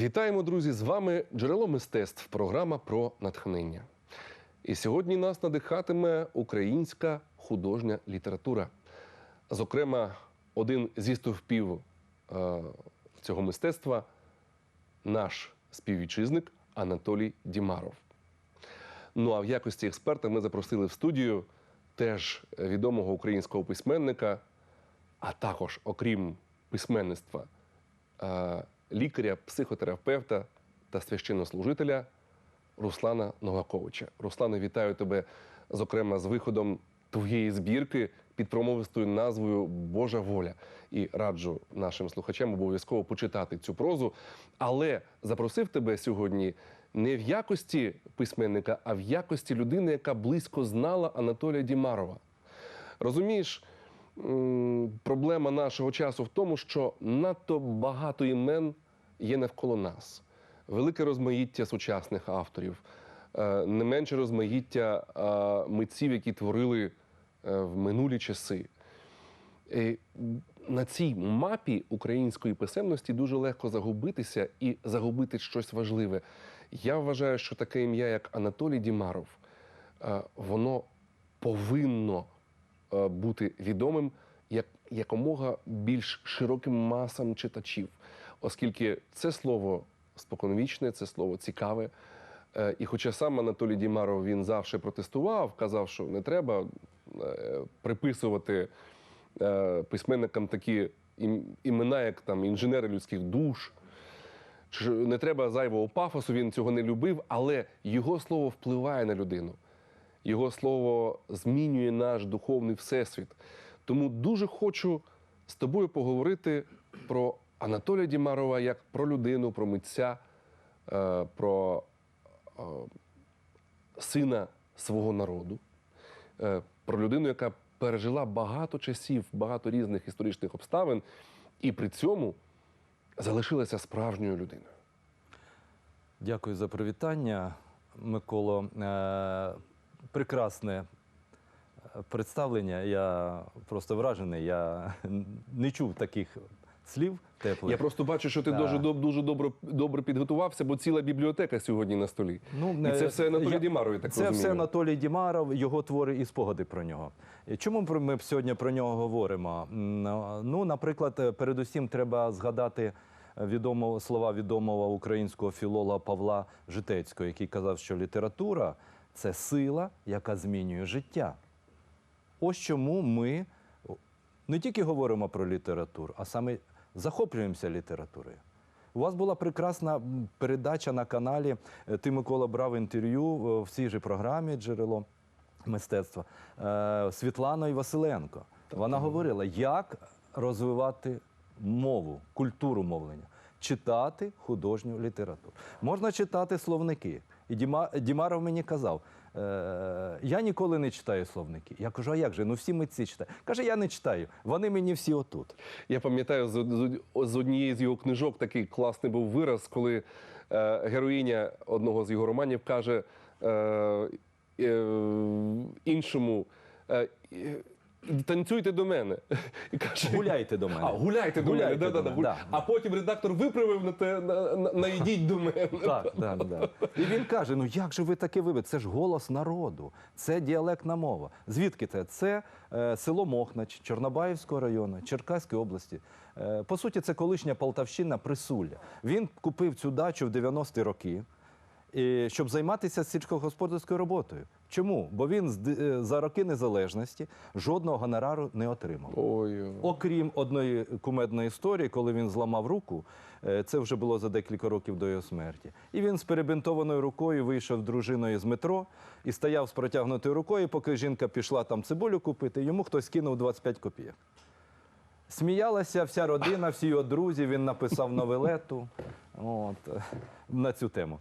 Вітаємо, друзі! З вами джерело мистецтв. Програма про натхнення. І сьогодні нас надихатиме українська художня література. Зокрема, один зі стовпів е, цього мистецтва наш співвітчизник Анатолій Дімаров. Ну а в якості експерта ми запросили в студію теж відомого українського письменника, а також, окрім письменництва, е, лікаря, психотерапевта та священнослужителя Руслана Новаковича. Руслане, вітаю тебе, зокрема, з виходом твоєї збірки під промовистою назвою Божа воля. І раджу нашим слухачам обов'язково почитати цю прозу. Але запросив тебе сьогодні не в якості письменника, а в якості людини, яка близько знала Анатолія Дімарова. Розумієш, проблема нашого часу в тому, що надто багато імен є навколо нас. Велике розмаїття сучасних авторів, е, не менше розмаїття е, митців, які творили е, в минулі часи. На цій мапі української писемності дуже легко загубитися і загубити щось важливе. Я вважаю, що таке ім'я, як Анатолій Дімаров, воно повинно бути відомим як якомога більш широким масам читачів, оскільки це слово споконвічне, це слово цікаве. Е, І хоча сам Анатолій Дімаров він завжди протестував, казав, що не треба е, приписувати е, письменникам такі імена, як там інженери людських душ. Не треба зайвого пафосу, він цього не любив, але його слово впливає на людину. Його слово змінює наш духовний всесвіт. Тому дуже хочу з тобою поговорити про Анатолія Дімарова як про людину, про митця, е, про е, сина свого народу, е, про людину, яка пережила багато часів, багато різних історичних обставин, і при цьому залишилася справжньою людиною. Дякую за привітання, Миколо. Прекрасне представлення. Я просто вражений. Я не чув таких слів теплих. Я просто бачу, що ти Да. дуже, доб- дуже добре, добре підготувався, бо ціла бібліотека сьогодні на столі. Ну, і це е, все Анатолій я- Дімаров, я так Це розумію. все Анатолій Дімаров, його твори і спогади про нього. Чому про- ми сьогодні про нього говоримо? М, Ну, наприклад, е, передусім треба згадати відомого слова відомого українського філолога Павла Житецького, який казав, що література це сила, яка змінює життя. Ось чому ми не тільки говоримо про літературу, а саме захоплюємося літературою. У вас була прекрасна передача на каналі. е, Ти, Микола, брав інтерв'ю е, в цій же програмі Джерело мистецтва е, Світланою Василенко. Вона говорила, як розвивати мову, культуру мовлення, читати художню літературу. Можна читати словники. І Діма, Дімаров мені казав, я ніколи не читаю словники. Я кажу, а як же? Ну всі митці читають. Каже, я не читаю. Вони мені всі отут. Я пам'ятаю з, з, з однієї з його книжок такий класний був вираз, коли е, героїня одного з його романів каже е, е, іншому. Е, е, Танцюйте до мене. І каже, Гуляйте до мене. А, гуляйте до Гуляйте мене. до Да-да-да, мене, гуль- да. А потім редактор виправив на те, на, на, на «Ідіть до мене. Так, так, так. І він каже: ну як же ви таке вибите? Це ж голос народу, це діалектна мова. Звідки це? Це е, село Мохнач, Чорнобаївського району, Черкаської області. Е, по суті, це колишня Полтавщина Присулля. Він купив цю дачу в 90-ті роки. І щоб займатися сільськогосподарською роботою. Чому? Бо він е, за роки незалежності жодного гонорару не отримав. Ой, Окрім одної кумедної історії, коли він зламав руку, е, це вже було за декілька років до його смерті. І він з перебинтованою рукою вийшов дружиною з метро і стояв з протягнутою рукою, поки жінка пішла там цибулю купити, йому хтось кинув 25 копійок. Сміялася вся родина, всі його друзі. Він написав новелету от, на цю тему.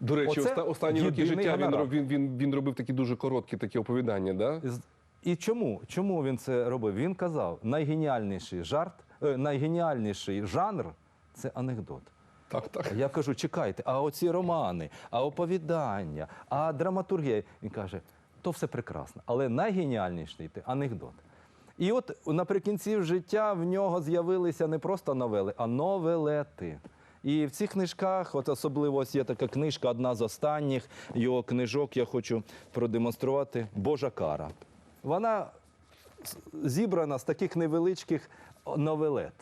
До речі, Оце оста- останні роки єдиний життя він, роб- він, він, він робив такі дуже короткі такі оповідання, да? З- І чому? Чому він це робив? Він казав, найгеніальніший жарт, е, найгеніальніший жанр це анекдот. Так, так. Я кажу, чекайте, а оці романи, а оповідання, а драматургія. Він каже, то все прекрасно, але найгеніальніший це анекдот. І от наприкінці життя в нього з'явилися не просто новели, а новелети. І в цих книжках, от особливо ось є така книжка, одна з останніх його книжок, я хочу продемонструвати Божа кара. Вона зібрана з таких невеличких новелет.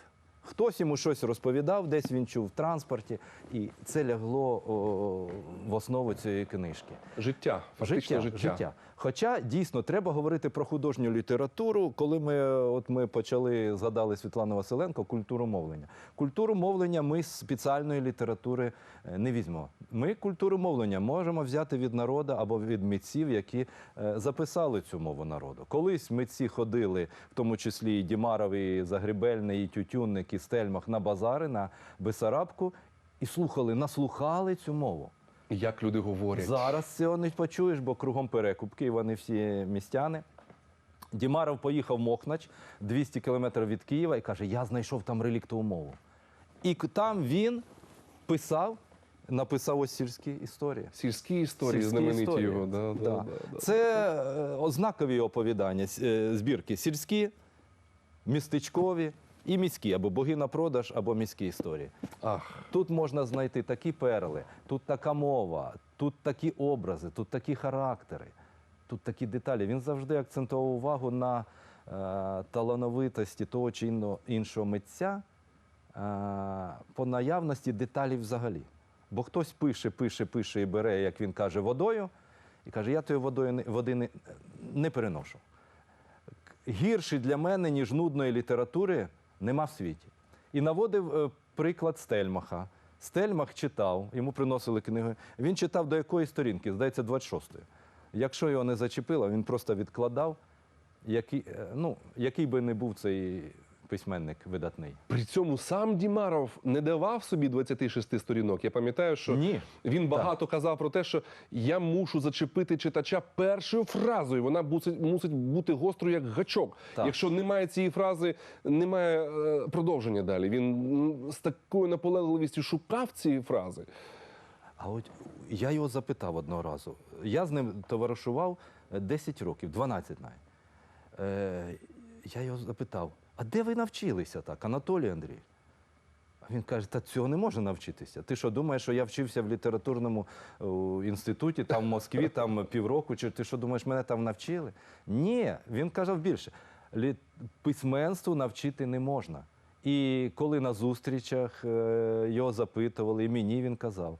Хтось йому щось розповідав, десь він чув в транспорті, і це лягло о, в основу цієї книжки. Життя, фактично життя, життя. життя. Хоча дійсно треба говорити про художню літературу, коли ми от ми почали згадали Світлану Василенко культуру мовлення. Культуру мовлення ми з спеціальної літератури е, не візьмемо. Ми культуру мовлення можемо взяти від народу або від митців, які е, записали цю мову народу. Колись митці ходили, в тому числі і Дімаров, і Загребельний, і Тютюнник, і Стельмах на базари на Бесарабку і слухали, наслухали цю мову. Як люди говорять. Зараз цього не почуєш, бо кругом перекупки, і вони всі містяни. Дімаров поїхав в Мохнач 200 кілометрів від Києва і каже: Я знайшов там реліктову мову. І там він писав, написав ось сільські історії. Сільські історії, Сільські знамениті історії. його. Да, да, Да. да, да. Це е, ознакові оповідання, е, збірки сільські, містечкові і міські, або боги на продаж, або міські історії. Ах, Тут можна знайти такі перли, тут така мова, тут такі образи, тут такі характери, тут такі деталі. Він завжди акцентував увагу на е, талановитості того чи іншого митця е, по наявності деталей взагалі. Бо хтось пише, пише, пише і бере, як він каже, водою, і каже, я тої водою не- води не, не переношу. Гірший для мене, ніж нудної літератури, нема в світі. І наводив е, приклад Стельмаха. Стельмах читав, йому приносили книги. Він читав до якої сторінки, здається, 26-ї. Якщо його не зачепило, він просто відкладав, який, е, ну, який би не був цей письменник видатний. при цьому сам Дімаров не давав собі 26 сторінок. Я пам'ятаю, що Ні. він багато казав про те, що я мушу зачепити читача першою фразою. Вона мусить, мусить бути гострою, як гачок. Так. Якщо немає цієї фрази, немає е, продовження далі. Він з такою наполегливістю шукав ці фрази. А от я його запитав одного разу. Я з ним товаришував е, 10 років, 12 навіть. Е, я його запитав: а де ви навчилися так, Анатолій Андрій? А він каже: та цього не може навчитися. Ти що думаєш, що я вчився в літературному о, інституті, там в Москві, там півроку, чи ти що думаєш, мене там навчили? Ні, він казав більше. Письменству навчити не можна. І коли на зустрічах е, його запитували, і мені він казав: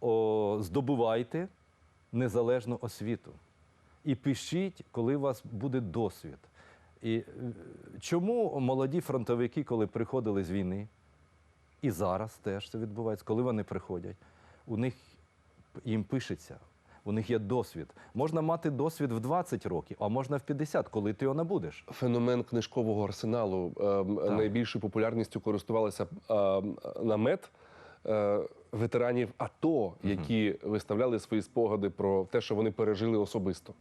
о, здобувайте незалежну освіту. І пишіть, коли у вас буде досвід. І е, чому молоді фронтовики, коли приходили з війни, і зараз теж це відбувається, коли вони приходять, у них їм пишеться, у них є досвід. Можна мати досвід в 20 років, а можна в 50, коли ти його не будеш. Феномен книжкового арсеналу ем, найбільшою популярністю користувалися ем, намет е, ветеранів АТО, які виставляли свої спогади про те, що вони пережили особисто.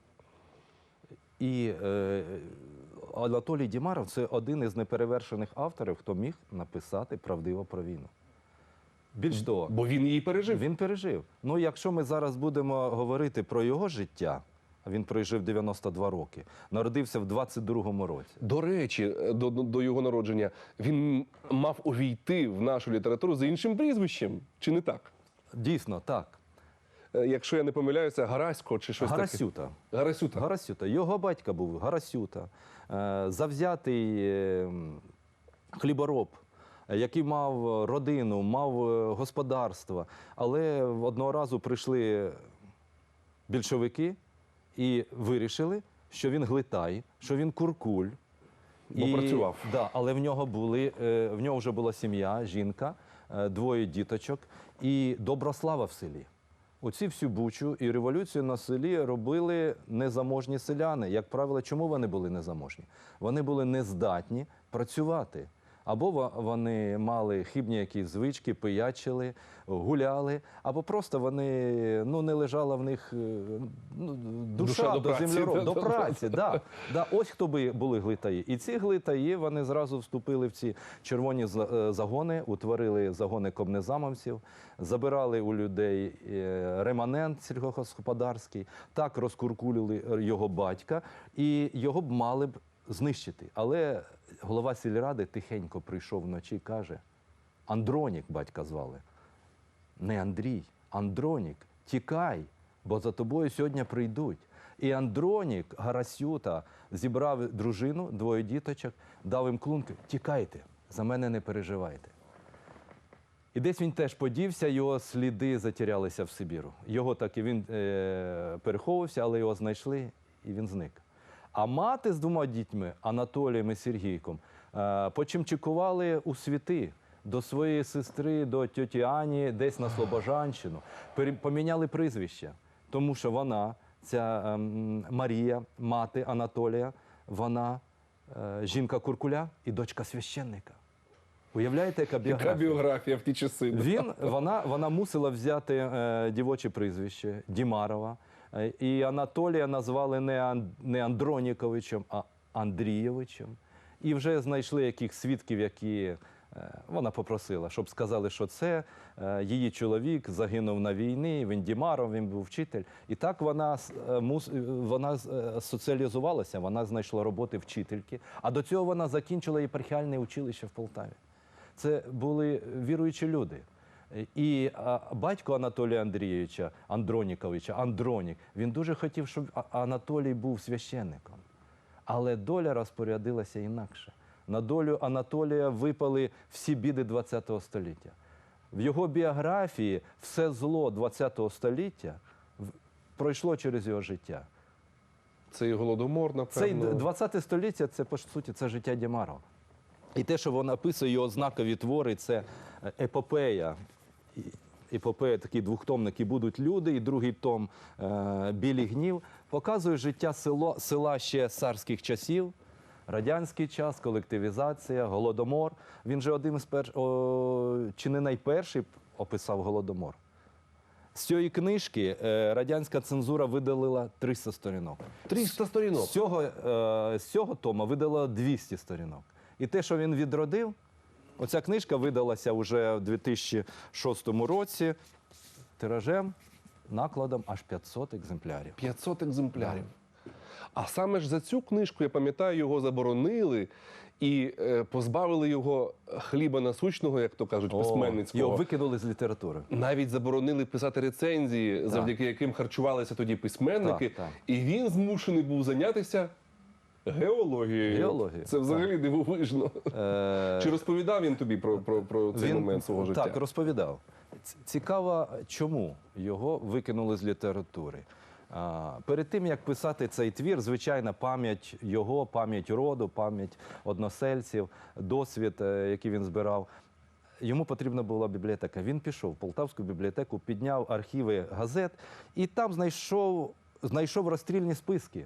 І е, Анатолій Дімаров це один із неперевершених авторів, хто міг написати правдиво про війну. Більш того, Бо він її пережив. Він пережив. Ну, якщо ми зараз будемо говорити про його життя, він прожив 92 роки, народився в 22-му році. До речі, до, до його народження він мав увійти в нашу літературу за іншим прізвищем, чи не так? Дійсно, так. Е, Якщо я не помиляюся, Гарасько чи щось Гарасюта. таке. Гарасюта. Гарасюта. Його батько був Гарасюта, завзятий е, хлібороб, е, який мав родину, мав е, господарство. Але одного разу прийшли більшовики і вирішили, що він глитай, що він куркуль. Бо працював. Да, але в нього були е, в нього вже була сім'я, жінка, е, двоє діточок і добра слава в селі. Оці всю бучу і революцію на селі робили незаможні селяни. Як правило, чому вони були незаможні? Вони були нездатні працювати. Або вони мали хибні якісь звички, пиячили, гуляли, або просто вони ну не лежала в них е, ну, душа, Душа до до, землероб, до праці. Да, да, ось хто би були глитаї. І ці глитаї вони зразу вступили в ці червоні е, загони, утворили загони кобнезамовців, забирали у людей е, реманент сільськогосподарський, так розкуркулили його батька, і його б мали б знищити. Але голова сільради тихенько прийшов вночі каже: Андронік батька звали. Не Андрій, Андронік, тікай, бо за тобою сьогодні прийдуть. І Андронік Гарасюта зібрав дружину, двоє діточок, дав їм клунки. Тікайте, за мене не переживайте. І десь він теж подівся, його сліди затерялися в Сибіру. Його так і він е, переховувався, але його знайшли і він зник. А мати з двома дітьми, Анатолієм і Сергійком, е, почимчикували у світи до своєї сестри, до тьоті Ані, десь на Слобожанщину. Поміняли прізвище, тому що вона, ця ем, Марія, мати Анатолія, вона е, жінка Куркуля і дочка священника. Уявляєте, яка біографія? Яка біографія в ті часи? Він, вона, вона мусила взяти е, дівоче прізвище Дімарова. Е, і Анатолія назвали не, Андроніковичем, а Андрійовичем. І вже знайшли яких свідків, які е, вона попросила, щоб сказали, що це е, її чоловік загинув на війні, він Дімаров, він був вчитель. І так вона, вона соціалізувалася, вона знайшла роботи вчительки. А до цього вона закінчила єпархіальне училище в Полтаві. Це були віруючі люди. І батько Анатолія Андрійовича Андроніковича, Андронік, він дуже хотів, щоб Анатолій був священником. Але доля розпорядилася інакше. На долю Анатолія випали всі біди ХХ століття. В його біографії все зло ХХ століття пройшло через його життя. Це і голодомор, Це напевно. 20 століття, це по суті це життя Дімарова. І те, що вона описує його знакові твори, це е, епопея. І- Епопея, такі двохтомники будуть люди, і другий том е, Білий гнів показує життя село, села ще царських часів, радянський час, колективізація, голодомор. Він же один з перш... о, чи не найперший описав голодомор. З цієї книжки е, радянська цензура видалила 300 сторінок. 300 сторінок. З цього, е, з цього тома видала 200 сторінок. І те, що він відродив, оця книжка видалася вже в 2006 році тиражем, накладом аж 500 екземплярів. 500 екземплярів. А саме ж за цю книжку, я пам'ятаю, його заборонили і е, позбавили його хліба насущного, як то кажуть, письменницького. Його викинули з літератури. Навіть заборонили писати рецензії, завдяки яким харчувалися тоді письменники. Так, так. І він змушений був зайнятися геологією. Геологією, Це взагалі дивовижно. Е, Чи розповідав він тобі про, про, про цей момент свого життя? Так, розповідав. Цікаво, чому його викинули з літератури. Перед тим як писати цей твір, звичайно, пам'ять його, пам'ять роду, пам'ять односельців, досвід, е, який він збирав. Йому потрібна була бібліотека. Він пішов в Полтавську бібліотеку, підняв архіви газет і там знайшов, знайшов розстрільні списки.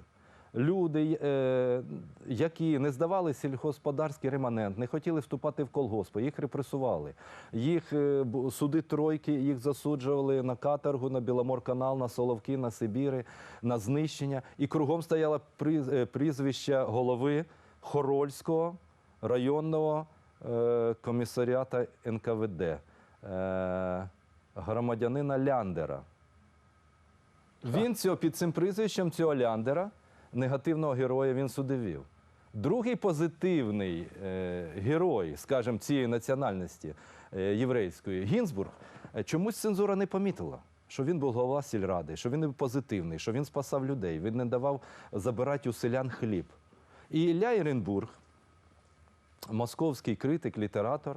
Люди, е, які не здавали сільгосподарський реманент, не хотіли вступати в колгоспи, їх репресували. Їх е, суди тройки, їх засуджували на каторгу, на Біломорканал, на Соловки, на Сибіри, на знищення. І кругом стояло е, прізвище голови Хорольського районного комісаріата НКВД, громадянина Ляндера. Він цього під цим прізвищем цього Ляндера, негативного героя, він суди вів. Другий позитивний е, герой, скажімо, цієї національності е, єврейської, Гінзбург, е, чомусь цензура не помітила, що він був голова сільради, що він позитивний, що він спасав людей, він не давав забирати у селян хліб. І Ілля Єренбург, московський критик, літератор,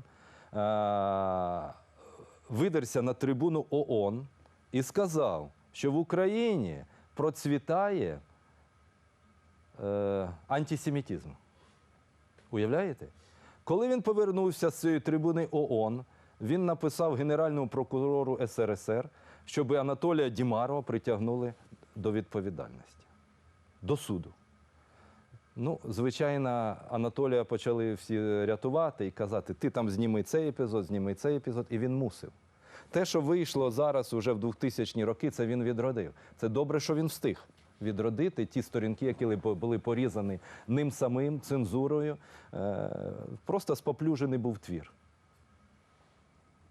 видерся на трибуну ООН і сказав, що в Україні процвітає е, антисемітизм. Уявляєте? Коли він повернувся з цієї трибуни ООН, він написав Генеральному прокурору СРСР, щоб Анатолія Дімарова притягнули до відповідальності, до суду. Ну, звичайно, Анатолія почали всі рятувати і казати: ти там зніми цей епізод, зніми цей епізод, і він мусив. Те, що вийшло зараз уже в 2000-ні роки, це він відродив. Це добре, що він встиг відродити ті сторінки, які були порізані ним самим, цензурою. Е, Просто споплюжений був твір.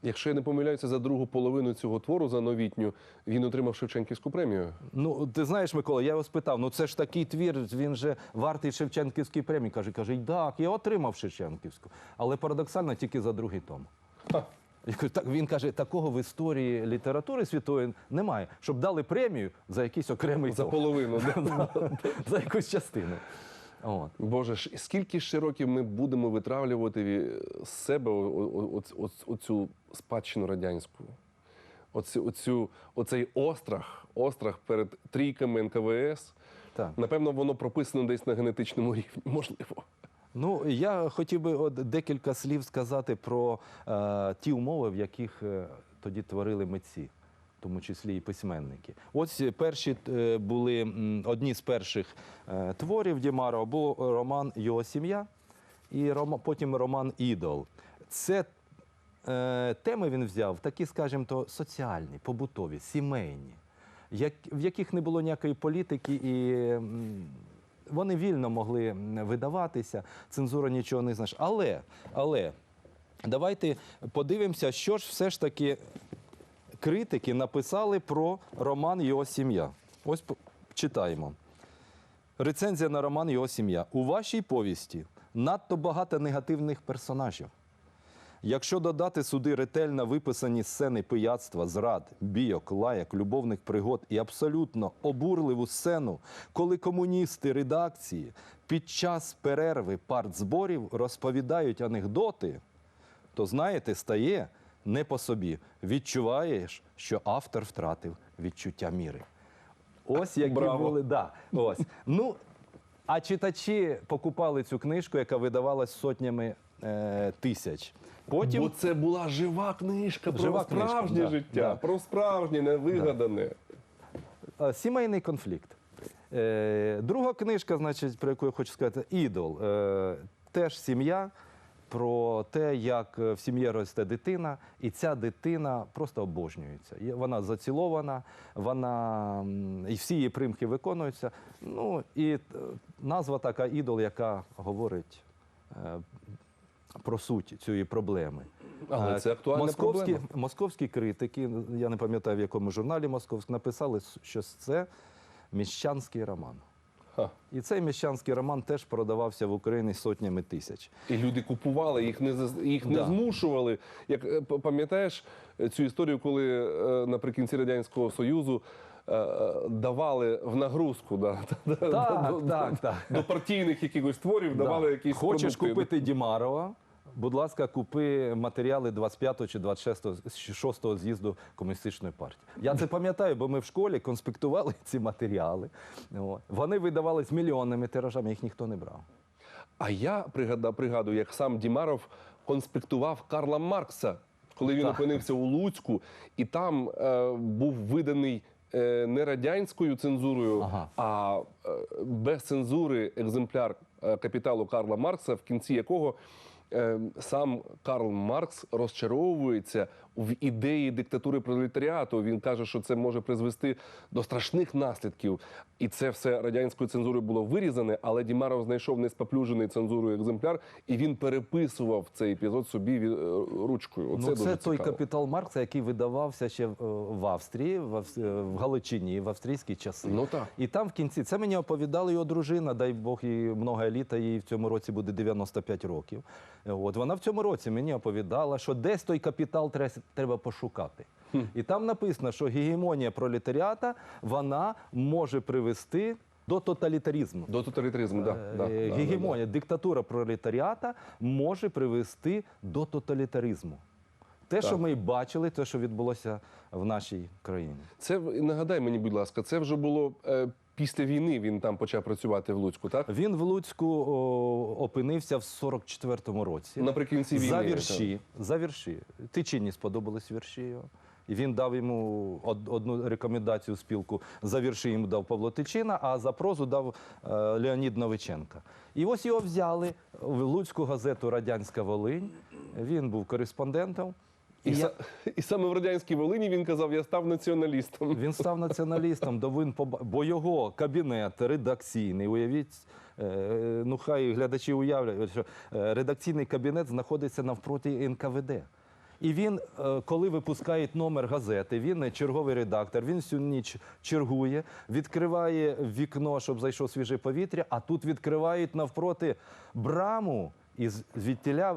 Якщо я не помиляюся за другу половину цього твору, за новітню, він отримав Шевченківську премію. Ну, ти знаєш, Микола, я його спитав: ну це ж такий твір, він же вартий Шевченківської премії. Каже, каже, так, я отримав Шевченківську. Але парадоксально тільки за другий том. Я кажу, так, він каже, такого в історії літератури світової немає, щоб дали премію за якийсь окремий За половину. за якусь частину. От. Боже ж, скільки ще років ми будемо витравлювати з себе о- о- о- о- оцю спадщину радянську? Оцю, оцю, оцей острах, острах перед трійками НКВС. Так. Напевно, воно прописано десь на генетичному рівні, можливо. Ну, я хотів би от декілька слів сказати про е, ті умови, в яких е, тоді творили митці, в тому числі і письменники. Ось перші е, були одні з перших е, творів Дімара, або роман Його сім'я, і потім роман Ідол. Це е, теми він взяв такі, скажімо, то соціальні, побутові, сімейні, в яких не було ніякої політики і. Вони вільно могли видаватися, цензура нічого не знаєш. Але, але давайте подивимося, що ж все ж таки критики написали про роман Його сім'я. Ось читаємо. Рецензія на роман Його сім'я. У вашій повісті надто багато негативних персонажів. Якщо додати сюди ретельно виписані сцени пияцтва, зрад, бійок, лаяк, любовних пригод і абсолютно обурливу сцену, коли комуністи редакції під час перерви партзборів розповідають анекдоти, то знаєте, стає не по собі. Відчуваєш, що автор втратив відчуття міри. Ось які Браво. були. Да, ось. Ну, а читачі покупали цю книжку, яка видавалась сотнями е, тисяч. Потім Бо це була жива книжка про Жива книжка, справжнє да, життя, да. про справжнє, невигадане. е, сімейний конфлікт. Е, друга книжка, значить, про яку я хочу сказати, ідол. Е, теж сім'я. Про те, як е, в сім'ї росте дитина, і ця дитина просто обожнюється. Є- Вона зацілована, вона м, і всі її примхи виконуються. Ну і е, назва така ідол, яка говорить е, про суть цієї проблеми. Але Е, це актуальна московські, проблема. московські критики, я не пам'ятаю в якому журналі московськ, написали, що це міщанський роман. Ха. І цей міщанський роман теж продавався в Україні сотнями тисяч. І люди купували, їх не їх не Да. змушували. Як е, пам'ятаєш е, цю історію, коли наприкінці радянського союзу давали в нагрузку да, до- Так, до- так, так. до партійних якихось творів, давали Да. якісь Хочеш продукти. купити Дімарова? Будь ласка, купи матеріали 25 чи 26 6 з'їзду комуністичної партії. Я це пам'ятаю, бо ми в школі конспектували ці матеріали. Вони видавались мільйонними тиражами, їх ніхто не брав. А я пригадав, пригадую, як сам Дімаров конспектував Карла Маркса, коли він Так. опинився у Луцьку, і там е, був виданий. Е, Не радянською цензурою, Ага. а е, без цензури екземпляр е, капіталу Карла Маркса, в кінці якого сам Карл Маркс розчаровується в ідеї диктатури пролетаріату. Він каже, що це може призвести до страшних наслідків. І це все радянською цензурою було вирізане, але Дімаров знайшов неспоплюжений цензурою екземпляр, і він переписував цей епізод собі е, ручкою. Оце ну, дуже той цікаво. капітал Маркса, який видавався ще в, е, Австрії, в, Авс- е, Галичині, в австрійські часи. Ну так. І там в кінці це мені оповідала його дружина, дай Бог їй много літа, їй в цьому році буде 95 років. От вона в цьому році мені оповідала, що десь той капітал треба пошукати. І там написано, що гегемонія пролетаріата вона може привести до тоталітаризму. До тоталітаризму, да, Е, да, да, да, диктатура пролетаріата може привести до тоталітаризму. Те, що Так. ми бачили, те, що відбулося в нашій країні. Це нагадай мені, будь ласка, це вже було е, після війни. Він там почав працювати в Луцьку, так? Він в Луцьку о, опинився в 44-му році. Наприкінці війни. За вірші. За вірші. Тичині сподобались вірші його. І він дав йому од- одну рекомендацію спілку. За вірші йому дав Павло Тичина, а за прозу дав е, Леонід Новиченка. І ось його взяли в Луцьку газету Радянська Волинь. Він був кореспондентом. І, І я- і саме в радянській Волині він казав: я став націоналістом. Він став націоналістом, до він поба- бо його кабінет редакційний, уявіть, е, ну хай глядачі уявляють, що е, редакційний кабінет знаходиться навпроти НКВД. І він, е, коли випускають номер газети, він черговий редактор, він всю ніч чергує, відкриває вікно, щоб зайшло свіже повітря, а тут відкривають навпроти браму і звідтіля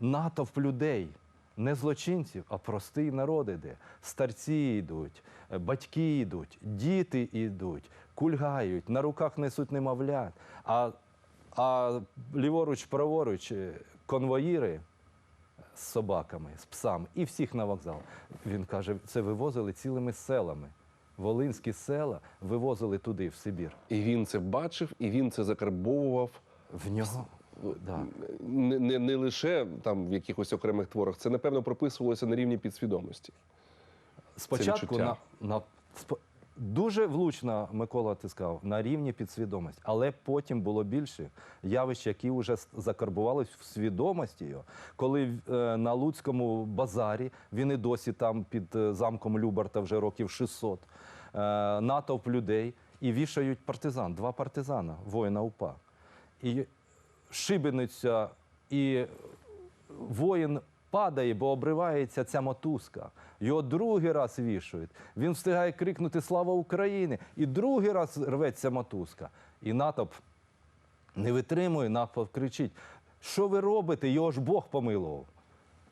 натовп людей. Не злочинців, а простий народ іде. Старці йдуть, е, батьки йдуть, діти йдуть, кульгають, на руках несуть немовлят. А, а ліворуч, праворуч е, конвоїри з собаками, з псами і всіх на вокзал. Він каже, це вивозили цілими селами. Волинські села вивозили туди, в Сибір. І він це бачив, і він це закарбовував В нього да. не, не, не лише там в якихось окремих творах. Це напевно прописувалося на рівні підсвідомості. спочатку на, на спо- дуже влучно, Микола, ти сказав, на рівні підсвідомості, але потім було більше явищ, які вже закарбувались в свідомості його. Коли е, на Луцькому базарі він і досі там під е, замком Любарта вже років 600, е, натовп людей і вішають партизан, два партизана, воїна УПА. І шибениця і воїн падає, бо обривається ця мотузка. Його другий раз вішають. Він встигає крикнути Слава Україні! І другий раз рветься мотузка. І натовп не витримує, натовп кричить: Що ви робите? Його ж Бог помилував.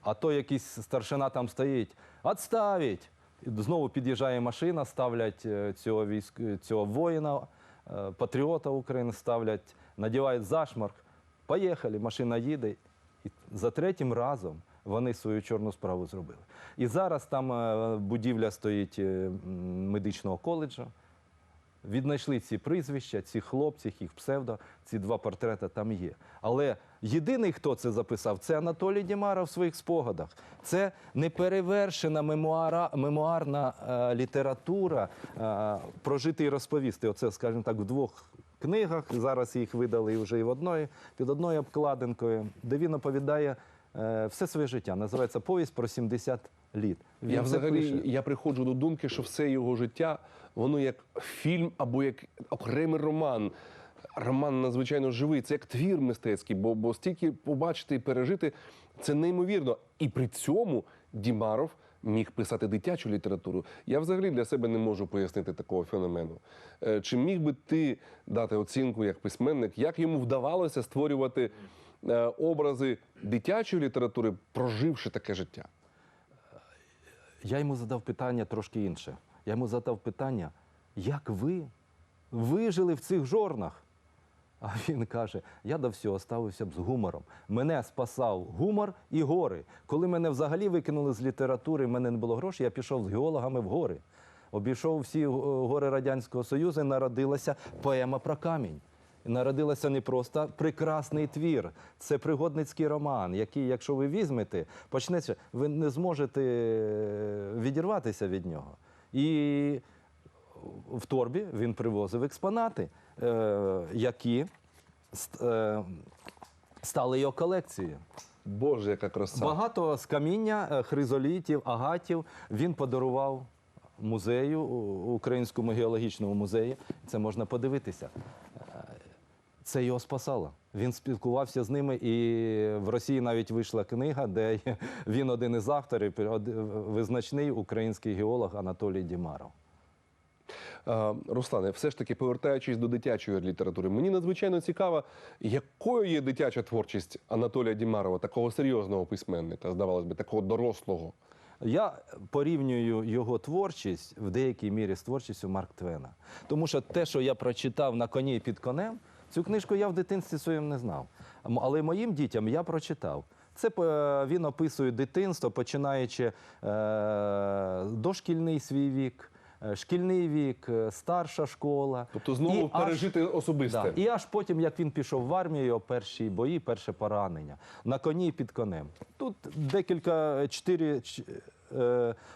А то якийсь старшина там стоїть, «Отставіть!» Знову під'їжджає машина, ставлять е, цього військ, цього воїна, е, патріота України, ставлять, надівають зашмарк. Поїхали, машина їде. І за третім разом вони свою чорну справу зробили. І зараз там е, будівля стоїть е, медичного коледжу. Віднайшли ці прізвища, ці хлопці, їх псевдо, ці два портрети там є. Але єдиний, хто це записав, це Анатолій Дімара в своїх спогадах. Це неперевершена мемуара, мемуарна е, література е, прожити і розповісти. Оце, скажімо так, в двох книгах. Зараз їх видали вже і в одної, під одною обкладинкою, де він оповідає е, все своє життя. Називається Повість про 70 літ. Він Я взагалі пише. я приходжу до думки, що все його життя, воно як фільм або як окремий роман. Роман надзвичайно живий, це як твір мистецький, бо, бо стільки побачити і пережити це неймовірно. І при цьому Дімаров міг писати дитячу літературу. Я взагалі для себе не можу пояснити такого феномену. Е, Чи міг би ти дати оцінку як письменник, як йому вдавалося створювати е, образи дитячої літератури, проживши таке життя? Я йому задав питання трошки інше. Я йому задав питання, як ви вижили в цих жорнах? А він каже: я до всього ставився б з гумором. Мене спасав гумор і гори. Коли мене взагалі викинули з літератури, в мене не було грошей, я пішов з геологами в гори. Обійшов всі е, гори Радянського Союзу і народилася поема про камінь. Народилася не просто прекрасний твір, це пригодницький роман, який, якщо ви візьмете, почнеться, ви не зможете е, відірватися від нього. І в торбі він привозив експонати, е, які е, стали його колекцією. Боже, яка краса! Багато з каміння, е, хризолітів, агатів він подарував музею, Українському геологічному музеї. Це можна подивитися. Це його спасало. Він спілкувався з ними, і в Росії навіть вийшла книга, де він один із авторів, визначний український геолог Анатолій Дімаров. Е, Руслане, все ж таки повертаючись до дитячої літератури, мені надзвичайно цікаво, якою є дитяча творчість Анатолія Дімарова, такого серйозного письменника, здавалось би, такого дорослого. Я порівнюю його творчість в деякій мірі з творчістю Марк Твена. Тому що те, що я прочитав на коні під конем, цю книжку я в дитинстві своїм не знав. Але моїм дітям я прочитав. Це е, він описує дитинство, починаючи е, дошкільний свій вік, шкільний вік, е, старша школа. Тобто знову І аж- пережити особисте. Да. І аж потім, як він пішов в армію, його перші бої, перше поранення на коні під конем. Тут декілька чотири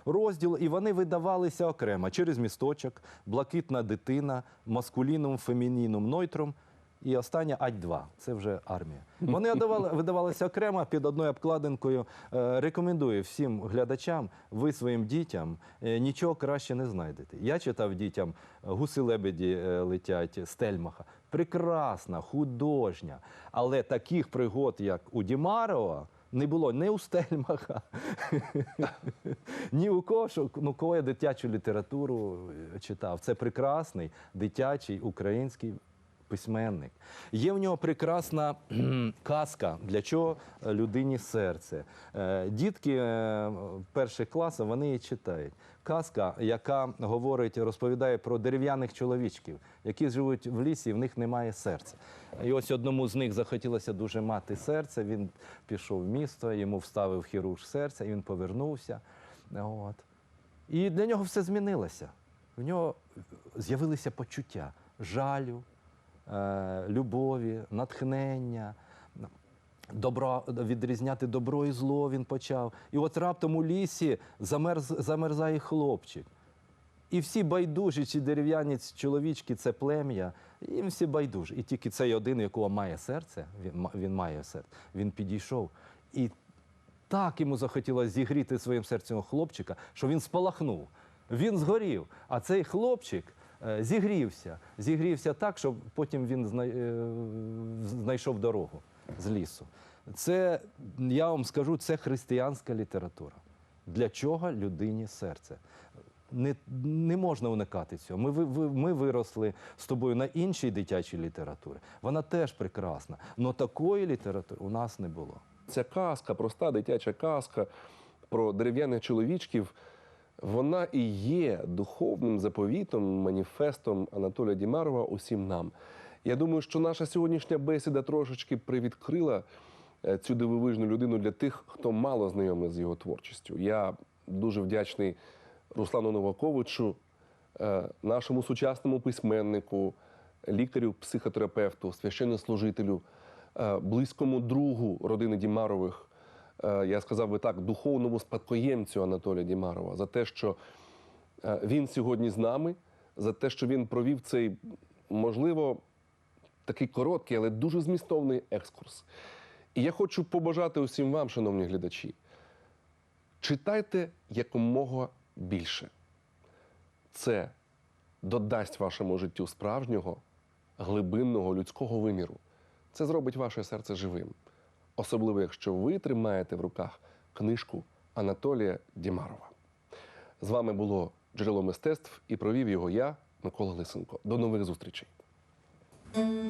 Розділ, е, і вони видавалися окремо через місточок, блакитна дитина, маскуліном, фемінінум, нойтрум. І остання ать-2 це вже армія. Вони видавали, видавалися окремо під одною обкладинкою. Е, Рекомендую всім глядачам, ви своїм дітям е, нічого краще не знайдете. Я читав дітям гуси лебеді е, летять Стельмаха. Прекрасна, художня. Але таких пригод, як у Дімарова, не було ні у Стельмаха, ні у кого, ну, кого я дитячу літературу е, читав. Це прекрасний дитячий український письменник. Є в нього прекрасна казка, для чого е, людині серце. Е, Дітки е, перших класів вони її читають. Казка, яка говорить, розповідає про дерев'яних чоловічків, які живуть в лісі, і в них немає серця. І ось одному з них захотілося дуже мати серце. Він пішов в місто, йому вставив хірург серця, і він повернувся. От. І для нього все змінилося. В нього з'явилися почуття жалю, любові, натхнення. Добро, відрізняти добро і зло він почав. І от раптом у лісі замерз, замерзає хлопчик. І всі байдужі, чи дерев'яні чоловічки, це плем'я, їм всі байдужі. І тільки цей один, якого має серце, він, він має серце, він підійшов. І так йому захотілося зігріти своїм серцем хлопчика, що він спалахнув. Він згорів. А цей хлопчик е, зігрівся. Зігрівся так, що потім він е, знайшов дорогу з лісу. Це, я вам скажу, це християнська література. Для чого людині серце? Не, не можна уникати цього. Ми, ви- ми виросли з тобою на іншій дитячій літературі. Вона теж прекрасна. Але такої літератури у нас не було. Ця казка, проста дитяча казка про дерев'яних чоловічків, вона і є духовним заповітом, маніфестом Анатолія Дімарова усім нам. Я думаю, що наша сьогоднішня бесіда трошечки привідкрила е, цю дивовижну людину для тих, хто мало знайомий з його творчістю. Я дуже вдячний Руслану Новаковичу, е, нашому сучасному письменнику, лікарю, психотерапевту, священнослужителю, е, близькому другу родини Дімарових. Е, Я сказав би так, духовному спадкоємцю Анатолія Дімарова за те, що е, він сьогодні з нами, за те, що він провів цей, можливо, такий короткий, але дуже змістовний екскурс. І я хочу побажати усім вам, шановні глядачі, читайте якомога більше. Це додасть вашому життю справжнього, глибинного людського виміру. Це зробить ваше серце живим. Особливо, якщо ви тримаєте в руках книжку Анатолія Дімарова. З вами було джерело мистецтв і провів його я, Микола Лисенко. До нових зустрічей.